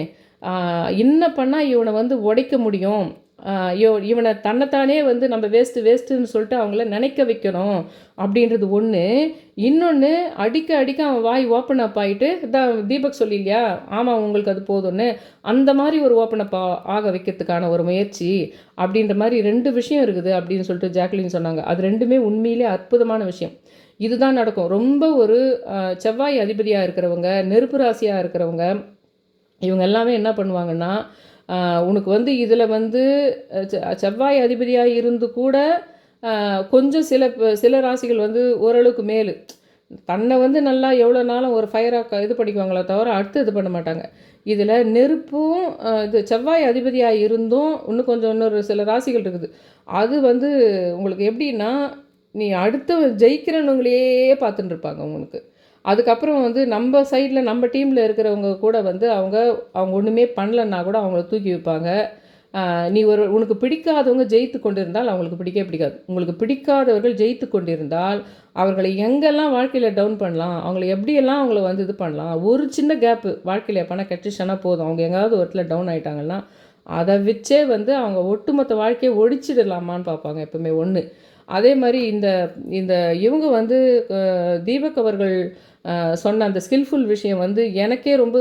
என்ன பண்ணால் இவனை வந்து உடைக்க முடியும். ஐயோ இவனை தன்னைத்தானே வந்து நம்ம வேஸ்ட்டு வேஸ்ட்டுன்னு சொல்லிட்டு அவங்கள நினைக்க வைக்கணும் அப்படின்றது ஒன்று இன்னொன்று அடிக்க அடிக்க அவன் வாய் ஓப்பன் அப் ஆகிட்டு தான் தீபக் சொல்லியல்லையா ஆமாம் உங்களுக்கு அது போதும்னு. அந்த மாதிரி ஒரு ஓப்பன் அப் ஆக வைக்கிறதுக்கான ஒரு முயற்சி அப்படின்ற மாதிரி ரெண்டு விஷயம் இருக்குது அப்படின்னு சொல்லிட்டு ஜாக்லின் சொன்னாங்க. அது ரெண்டுமே உண்மையிலே அற்புதமான விஷயம். இதுதான் நடக்கும். ரொம்ப ஒரு செவ்வாய் அதிபதியாக இருக்கிறவங்க நெருப்பு ராசியாக இருக்கிறவங்க இவங்க எல்லாமே என்ன பண்ணுவாங்கன்னா உனக்கு வந்து இதில் வந்து செவ்வாய் அதிபதியாக இருந்து கூட கொஞ்சம் சில சில ராசிகள் வந்து ஓரளவுக்கு மேலு. தன்னை வந்து நல்லா எவ்வளோ நாளும் ஒரு ஃபயராக இது பண்ணிக்குவாங்களே தவிர அடுத்து இது பண்ண மாட்டாங்க. இதில் நெருப்பும் இது செவ்வாய் அதிபதியாக இருந்தும் இன்னும் கொஞ்சம் இன்னொரு சில ராசிகள் இருக்குது. அது வந்து உங்களுக்கு எப்படின்னா நீ அடுத்து ஜெயிக்கிறவங்களையே பார்த்துட்டு இருப்பாங்க உங்களுக்கு. அதுக்கப்புறம் வந்து நம்ம சைடில் நம்ம டீமில் இருக்கிறவங்க கூட வந்து அவங்க அவங்க ஒன்றுமே பண்ணலன்னா கூட அவங்கள தூக்கி வைப்பாங்க. நீ ஒரு உனக்கு பிடிக்காதவங்க ஜெயித்து கொண்டிருந்தால் அவங்களுக்கு பிடிக்கவே பிடிக்காது. உங்களுக்கு பிடிக்காதவர்கள் ஜெயித்து கொண்டிருந்தால் அவர்களை எங்கெல்லாம் வாழ்க்கையில் டவுன் பண்ணலாம் அவங்கள எப்படியெல்லாம் அவங்கள வந்து இது பண்ணலாம் ஒரு சின்ன கேப்பு வாழ்க்கையில் எப்போனா கெட்டுச்சுன்னா போதும். அவங்க எங்கேயாவது ஒரு இடத்துல டவுன் ஆகிட்டாங்கன்னா அதை வச்சே வந்து அவங்க ஒட்டுமொத்த வாழ்க்கையை ஒடிச்சிடலாமான்னு பார்ப்பாங்க எப்பவுமே ஒன்று அதே மாதிரி இந்த இந்த இவங்க வந்து தீபக் அவர்கள் சொன்ன அந்த ஸ்கில்ஃபுல் விஷயம் வந்து எனக்கே ரொம்ப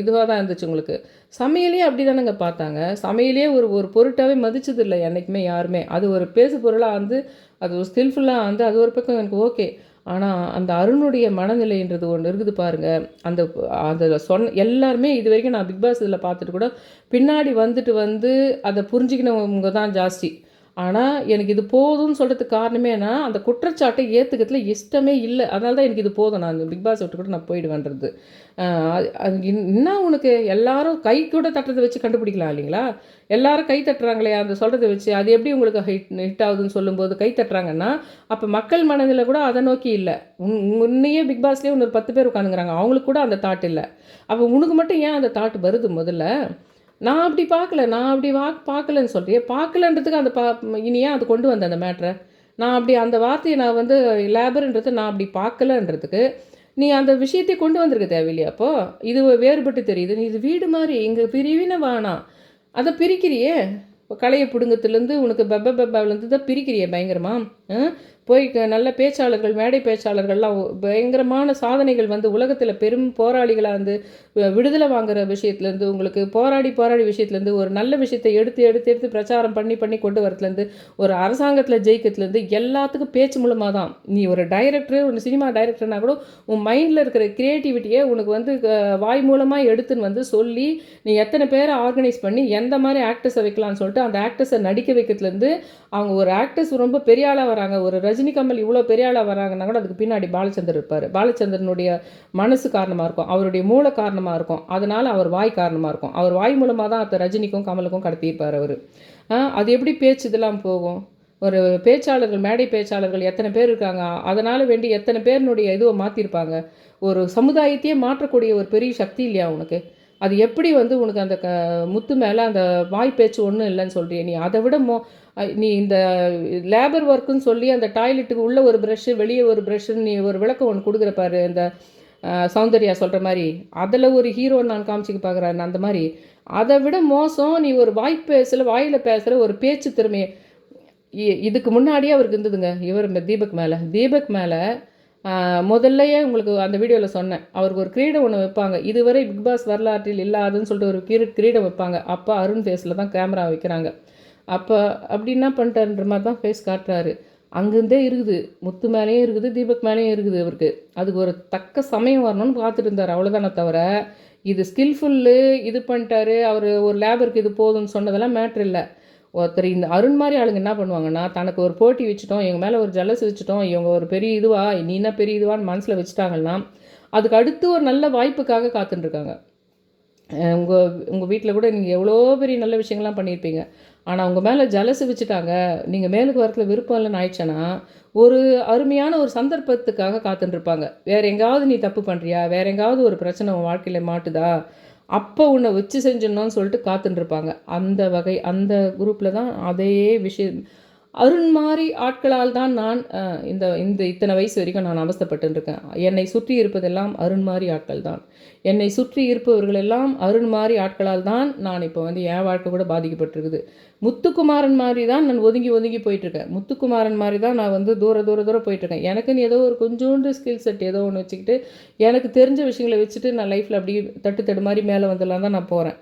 இதுவாக தான் இருந்துச்சு உங்களுக்கு. சமையலே அப்படி தானேங்க பார்த்தாங்க. சமையலே ஒரு ஒரு பொருட்டாகவே மதிச்சது இல்லை என்றைக்குமே யாருமே. அது ஒரு பேசு பொருளாக வந்து அது ஒரு ஸ்கில்ஃபுல்லாக வந்து அது ஒரு பக்கம் எனக்கு ஓகே ஆனால் அந்த அருணுடைய மனநிலைன்றது ஒன்று இருக்குது பாருங்கள் அந்த அதில் சொன்ன எல்லாருமே இது வரைக்கும் நான் பிக் பாஸ் இதில் பார்த்துட்டு கூட பின்னாடி வந்துட்டு வந்து அதை புரிஞ்சுக்கினவங்க தான் ஜாஸ்தி. ஆனால் எனக்கு இது போதும்னு சொல்கிறதுக்கு காரணமேனா அந்த குற்றச்சாட்டை ஏற்றுக்கிறதுல இஷ்டமே இல்லை. அதனால தான் எனக்கு இது போதும். நான் பிக் பாஸ் விட்டு கூட நான் போயிடுவேன்றது. அது இன்னும் உனக்கு? எல்லாரும் கை கூட தட்டுறதை வச்சு கண்டுபிடிக்கலாம் இல்லைங்களா? எல்லாரும் கை தட்டுறாங்களே அந்த சொல்கிறத வச்சு. அது எப்படி உங்களுக்கு ஹிட் ஹிட் ஆகுதுன்னு சொல்லும்போது கை தட்டுறாங்கன்னா அப்போ மக்கள் மனதில் கூட அதை நோக்கி இல்லை. உன் உன்னையே பிக் பாஸ்லேயே இன்னொரு பத்து பேர் உட்காந்துங்கிறாங்க அவங்களுக்கு கூட அந்த தாட் இல்லை. அப்போ உனக்கு மட்டும் ஏன் அந்த தாட் வருது முதல்ல? நான் அப்படி பார்க்கல நான் அப்படி வா பார்க்கலன்னு சொல்றியே பார்க்கலன்றதுக்கு அந்த பா இனியாக அது கொண்டு வந்தேன் அந்த மேட்ரை நான் அப்படி அந்த வார்த்தையை நான் வந்து லேபர்ன்றது நான் அப்படி பார்க்கலன்றதுக்கு நீ அந்த விஷயத்தை கொண்டு வந்திருக்க தேவையில்லையா அப்போ? இது வேறுபட்டு தெரியுது. நீ இது வீடு மாதிரி இங்கே பிரிவின வேணாம் அதை பிரிக்கிறியே? கலையை பிடுங்கத்துலேருந்து உனக்கு பெப்ப பெப்பாவிலேருந்து தான் பிரிக்கிறியே பயங்கரமா? ஆ? போய் நல்ல பேச்சாளர்கள் மேடை பேச்சாளர்கள்லாம் பயங்கரமான சாதனைகள் வந்து உலகத்தில் பெரும் போராளிகளாக வந்து விடுதலை வாங்குகிற விஷயத்துலேருந்து உங்களுக்கு போராடி போராடி விஷயத்துலேருந்து ஒரு நல்ல விஷயத்தை எடுத்து எடுத்து எடுத்து பிரச்சாரம் பண்ணி பண்ணி கொண்டு வரதுலேருந்து ஒரு அரசாங்கத்தில் ஜெயிக்கிறதுலேருந்து எல்லாத்துக்கும் பேச்சு மூலமாக தான் நீ ஒரு டைரக்டர் ஒரு சினிமா டைரக்டர்னா கூட உன் மைண்டில் இருக்கிற க்ரியேட்டிவிட்டியை உனக்கு வந்து வாய் மூலமாக எடுத்துன்னு வந்து சொல்லி நீ எத்தனை பேரை ஆர்கனைஸ் பண்ணி எந்த மாதிரி ஆக்டர்ஸை வைக்கலாம்னு சொல்லிட்டு அந்த ஆக்டர்ஸை நடிக்க வைக்கிறதுலேருந்து அவங்க ஒரு ஆக்டர்ஸ் ரொம்ப பெரிய ஆளாக வராங்க. ஒரு ரஜினி கமல் இவ்வளோ பெரிய ஆளாக வராங்கன்னா கூட அதுக்கு பின்னாடி பாலச்சந்தர் இருப்பார். பாலச்சந்திரனுடைய மனசு காரணமாக இருக்கும். அவருடைய மூளை காரணமாக இருக்கும். அதனால் அவர் வாய் காரணமாக இருக்கும். அவர் வாய் மூலமாக தான் அத்தை ரஜினிக்கும் கமலுக்கும் கடத்தியிருப்பார் அவர். அது எப்படி பேச்சு இதெல்லாம் போகும்? ஒரு பேச்சாளர்கள் மேடை பேச்சாளர்கள் எத்தனை பேர் இருக்காங்க? அதனால் வேண்டி எத்தனை பேருனுடைய இதுவை மாற்றிருப்பாங்க ஒரு சமுதாயத்தையே மாற்றக்கூடிய ஒரு பெரிய சக்தி இல்லையா உனக்கு? அது எப்படி வந்து உனக்கு அந்த க முத்து மேலே அந்த வாய் பேச்சு ஒன்றும் இல்லைன்னு சொல்கிறிய நீ அதை விட மோ நீ இந்த லேபர் ஒர்க்குன்னு சொல்லி அந்த டாய்லெட்டுக்கு உள்ள ஒரு ப்ரஷ்ஷு வெளியே ஒரு ப்ரஷ்ஷுன்னு நீ ஒரு விளக்கம் ஒன்று கொடுக்குற பாரு இந்த சௌந்தர்யா சொல்கிற மாதிரி. அதில் ஒரு ஹீரோ நான் காமிச்சிக்க பார்க்குறேன் அந்த மாதிரி. அதை விட மோசம் நீ ஒரு வாய் பேசல வாயில் பேசுகிற ஒரு பேச்சு திறமையை இ- இதுக்கு முன்னாடியே அவருக்கு இருந்ததுங்க இவர் தீபக் மேலே. தீபக் மேலே முதல்லையே உங்களுக்கு அந்த வீடியோவில் சொன்னேன். அவருக்கு ஒரு கிரீடம் ஒன்று வைப்பாங்க. இதுவரை பிக் பாஸ் வரலாற்றில் இல்லாதுன்னு சொல்லிட்டு ஒரு கிரீ கிரீடம் வைப்பாங்க. அப்போ அருண் ஃபேஸில் தான் கேமரா வைக்கிறாங்க. அப்போ அப்படி என்ன பண்ணிட்டாருன்ற மாதிரி தான் ஃபேஸ் காட்டுறாரு. அங்கேருந்தே இருக்குது. முத்து மேலேயும் இருக்குது தீபக் மேலேயும் இருக்குது அவருக்கு அதுக்கு ஒரு தக்க சமயம் வரணும்னு பார்த்துட்டு இருந்தார். அவ்வளோதானே தவிர இது ஸ்கில்ஃபுல்லு இது பண்ணிட்டாரு. அவர் ஒரு லேபருக்கு இது போதும்னு சொன்னதெல்லாம் மேட்ரு இல்லை. ஒருத்தர் இந்த அருண் மாதிரி ஆளுங்க என்ன பண்ணுவாங்கன்னா தனக்கு ஒரு போட்டி வச்சுட்டோம் இவங்க மேலே ஒரு ஜலஸ் வச்சுட்டோம் இவங்க ஒரு பெரிய இதுவா நீ என்ன பெரிய இதுவான்னு மனசில் வச்சுட்டாங்கன்னா அதுக்கு அடுத்து ஒரு நல்ல வாய்ப்புக்காக காத்துட்ருக்காங்க உங்கள் உங்கள் வீட்டில் கூட நீங்கள் எவ்வளோ பெரிய நல்ல விஷயங்கள்லாம் பண்ணியிருப்பீங்க ஆனால் உங்கள் மேலே ஜலசு வச்சுட்டாங்க நீங்கள் மேலுக்கு வரத்துல விருப்பம் இல்லைன்னு ஆயிடுச்சேன்னா ஒரு அருமையான ஒரு சந்தர்ப்பத்துக்காக காத்துட்ருப்பாங்க வேறு எங்காவது நீ தப்பு பண்ணுறியா வேறு எங்காவது ஒரு பிரச்சனை உன் வாழ்க்கையில் மாட்டுதா? அப்போ உன்னை வச்சு செஞ்சிடணும்னு சொல்லிட்டு காத்துட்ருப்பாங்க அந்த வகை அந்த குரூப்பில் தான் அதே விஷயம் அருண் மாதிரி ஆட்களால் தான் நான் இந்த இந்த இத்தனை வயசு வரைக்கும் நான் அவஸ்தப்பட்டுருக்கேன். என்னை சுற்றி இருப்பதெல்லாம் அருண் மாதிரி ஆட்கள் தான். என்னை சுற்றி இருப்பவர்கள் எல்லாம் அருண் மாதிரி ஆட்களால் தான் நான் இப்போ வந்து என் வாழ்க்கை கூட பாதிக்கப்பட்டிருக்குது. முத்துக்குமாரன் மாதிரி தான் நான் ஒதுங்கி ஒதுங்கி போயிட்டுருக்கேன். முத்துக்குமாரன் மாதிரி தான் நான் வந்து தூர தூர தூரம் போயிட்டுருக்கேன். எனக்குன்னு ஏதோ ஒரு கொஞ்சோண்டு ஸ்கில் செட் ஏதோ ஒன்று வச்சுக்கிட்டு எனக்கு தெரிஞ்ச விஷயங்களை வச்சுட்டு நான் லைஃப்பில் அப்படியே தட்டு தடு மாதிரி மேலே வந்துடலாம் தான் நான் போகிறேன்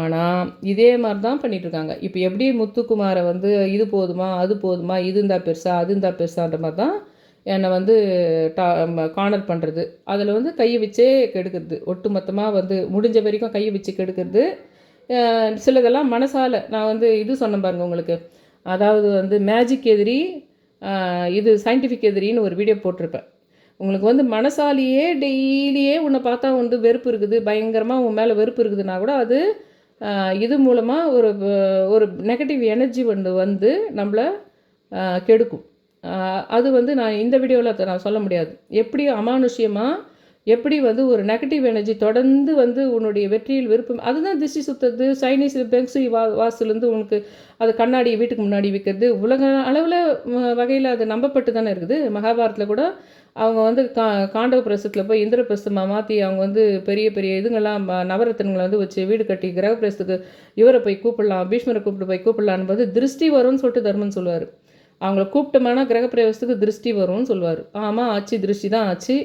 ஆனால் இதே மாதிரி தான் பண்ணிகிட்டு இருக்காங்க இப்போ எப்படி முத்துக்குமாரை வந்து இது போதுமா அது போதுமா இது இருந்தா பெருசா அது இருந்தா பெருசான்ற மாதிரி தான் என்னை வந்து டா கார்னர் பண்ணுறது அதில் வந்து கையை வச்சே கெடுக்கிறது. ஒட்டு மொத்தமாக வந்து முடிஞ்ச வரைக்கும் கையை வச்சு கெடுக்கிறது. சிலதெல்லாம் மனசால் நான் வந்து இது சொன்னேன் பாருங்க உங்களுக்கு. அதாவது வந்து மேஜிக் எதிரி இது சயின்டிஃபிக் எதிரின்னு ஒரு வீடியோ போட்டிருப்பேன். உங்களுக்கு வந்து மனசாலேயே டெய்லியே உன்னை பார்த்தா வந்து வெறுப்பு இருக்குது. பயங்கரமாக உன் மேலே வெறுப்பு இருக்குதுன்னா கூட அது இது மூலமாக ஒரு ஒரு நெகட்டிவ் எனர்ஜி வந்து வந்து நம்மளை கெடுக்கும். அது வந்து நான் இந்த வீடியோவில் நான் சொல்ல முடியாது. எப்படி அமானுஷ்யமாக எப்படி வந்து ஒரு நெகட்டிவ் எனர்ஜி தொடர்ந்து வந்து உன்னுடைய வெற்றியில் விருப்பம் அதுதான் திசி சுத்தது சைனீஸ் பெங்ஸு வா வாசுலேருந்து உனக்கு அது கண்ணாடி வீட்டுக்கு முன்னாடி விற்கிறது உலக அளவில் வகையில் அது நம்பப்பட்டு தானே இருக்குது. மகாபாரத்தில் கூட அவங்க வந்து கா காண்டவ பிரசத்தில் போய் இந்திரபிரஸ்தமாக மாற்றி அவங்க வந்து பெரிய பெரிய இதுங்கெல்லாம் நவரத்தன்களை நவரத்தினங்களை வந்து வச்சு வீடு கட்டி கிரகப்பிரசத்துக்கு இவரை போய் கூப்பிடலாம் பீஷ்மரை கூப்பிட்டு போய் கூப்பிடலான்னு போது திருஷ்டி வரும்னு சொல்லிட்டு தர்மன் சொல்லுவார். அவங்கள கூப்பிட்டோம்னா கிரகப்பிரவேசத்துக்கு திருஷ்டி வரும்னு சொல்லுவார். ஆமாம் ஆச்சு திருஷ்டி தான் ஆச்சு.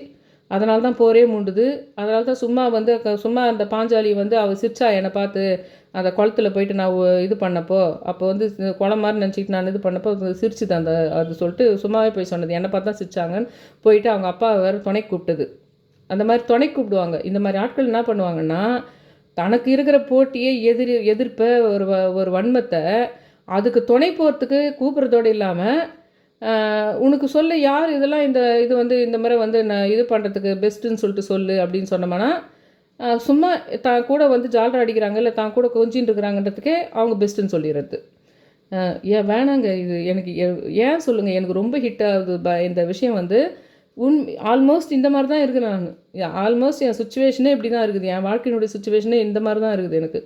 அதனால தான் போரே மூண்டுது. அதனால தான் சும்மா வந்து க- சும்மா அந்த பாஞ்சாலி வந்து அவள் சிரிச்சா என்னை பார்த்து அந்த குளத்துல போயிட்டு நான் இது பண்ணப்போ அப்போ வந்து குளம் மாதிரி நினச்சிட்டு நான் இது பண்ணப்போ சிரிச்சுது அந்த அது சொல்லிட்டு சும்மாவே போய் சொன்னது. என்னை பார்த்து தான் சிரிச்சாங்கன்னு போயிட்டு அவங்க அப்பா வேறு துணை கூப்பிட்டது. அந்த மாதிரி துணை கூப்பிடுவாங்க. இந்த மாதிரி ஆட்கள் என்ன பண்ணுவாங்கன்னா தனக்கு இருக்கிற போட்டியை எதிர் எதிர்ப்பை ஒரு வ- ஒரு வன்மத்தை அதுக்கு துணை போகிறதுக்கு கூப்பிட்றதோடு இல்லாமல் உனக்கு சொல்ல யார் இதெல்லாம் இந்த இது வந்து இந்த மாதிரி வந்து நான் இது பண்ணுறதுக்கு பெஸ்ட்டுன்னு சொல்லிட்டு சொல்லு அப்படின்னு சொன்னோம்னா சும்மா தான் கூட வந்து ஜாலரா அடிக்கிறாங்க இல்லை தான் கூட கொஞ்சின்னு இருக்கிறாங்கன்றதுக்கே அவங்க பெஸ்ட்டுன்னு சொல்லிடுறது. ஏன் வேணாங்க இது எனக்கு எ- ஏன் சொல்லுங்கள் எனக்கு ரொம்ப ஹிட் ஆகுது ப இந்த விஷயம் வந்து உன் ஆல்மோஸ்ட் இந்த மாதிரி தான் இருக்குது நான் ஆல்மோஸ்ட் என் சுச்சுவேஷனே இப்படி தான் இருக்குது என் வாழ்க்கையினுடைய சுச்சுவேஷனே இந்த மாதிரி தான் இருக்குது எனக்கு.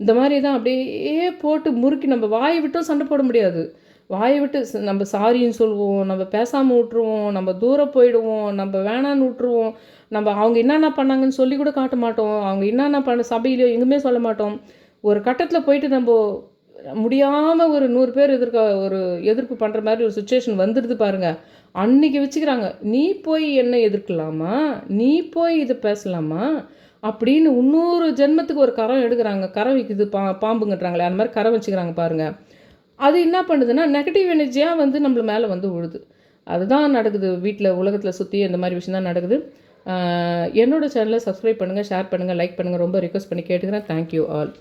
இந்த மாதிரி தான் அப்படியே போட்டு முறுக்கி நம்ம வாயை விட்டும் சண்டை போட முடியாது. வாயை விட்டு நம்ம சாரின்னு சொல்லுவோம் நம்ம பேசாமல் விட்ருவோம் நம்ம தூரம் போயிடுவோம் நம்ம வேணான்னு விட்ருவோம் நம்ம அவங்க என்னென்ன பண்ணாங்கன்னு சொல்லி கூட காட்ட மாட்டோம் அவங்க என்னென்ன பண்ண சபையிலையோ எங்குமே சொல்ல மாட்டோம். ஒரு கட்டத்தில் போயிட்டு நம்ம முடியாமல் ஒரு நூறு பேர் எதிர்க்க ஒரு எதிர்ப்பு பண்ணுற மாதிரி ஒரு சுச்சுவேஷன் வந்துடுது பாருங்கள் அன்னைக்கு வச்சுக்கிறாங்க நீ போய் என்ன எதிர்க்கலாமா? நீ போய் இது பேசலாமா? அப்படின்னு இன்னொரு ஜென்மத்துக்கு ஒரு கரம் எடுக்கிறாங்க. கரம் விற்குது பா பாம்புங்கன்றாங்களே அந்த மாதிரி கரம் வச்சுக்கிறாங்க பாருங்கள் அது என்ன பண்ணுதுன்னா நெகட்டிவ் எனர்ஜியாக வந்து நம்மள மேலே வந்து விழுது அதுதான் நடக்குது. வீட்டில் உலகத்தில் சுற்றி இந்த மாதிரி விஷயம் தான் நடக்குது. என்னோடய என்னோட சேனலை சப்ஸ்கிரைப் பண்ணுங்கள் ஷேர் பண்ணுங்கள் லைக் பண்ணுங்கள் ரொம்ப ரிக்வஸ்ட் பண்ணி கேட்டுக்கிறேன். Thank you all